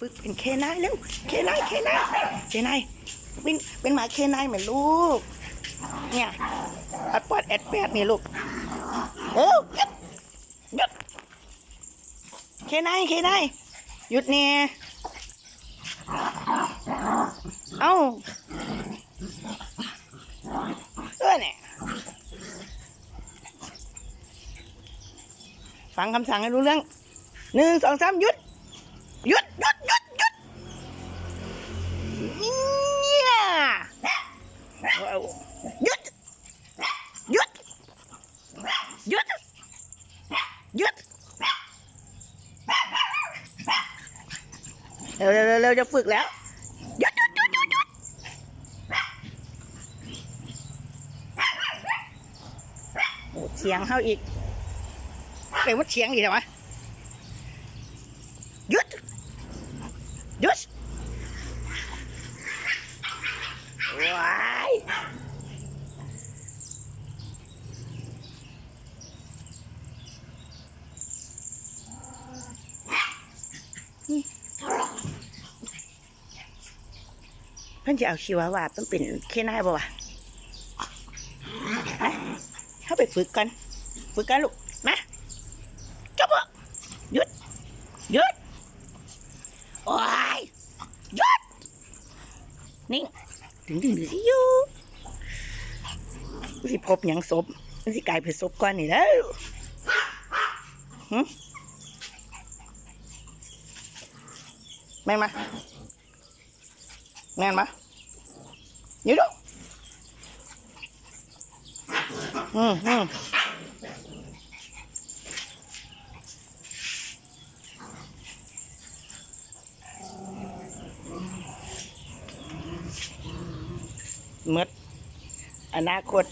ฝึกเป็นเคนายเร็วเคนายเคนายเคนายเป็นเป็นหมาเคนายเหมือนลูก เนี่ยอัดปอดแอดแปดนี่ลูกเอ้วหยุดหยุดเคนายเคนายหยุดเนี่ยเอ้าเออเนี่ยฟังคำสั่งให้รู้เรื่องหนึ่งสองสามหยุดหยุดหยุดเนี่ยว้าวหยุดหยุดหยุดหยุด เร็วเร็วเร็วจะฝึกแล้วหยุดหยุดหยุดหยุดหยุดโอ้เสียงเข้าอีกเป็นว่าเสียงอีกเหรอวะหยุดหยุดว้ายเพิ่นจะเอาชีวาว่าต้องเป็นเคนายบ่วะฮะเข้าไปฝึกกัน ฝึกกันลูก มาจบบ่หยุด หยุด โอ้ย หยุด นิ่งดึงดึงดึงสิอยู่มันสิพบหยังศพมันสิกลายเป็นศพก่อนนี่แล้วหึแม่นมา แน่นมาอยู่ดูอืมอืมเมดอนาคต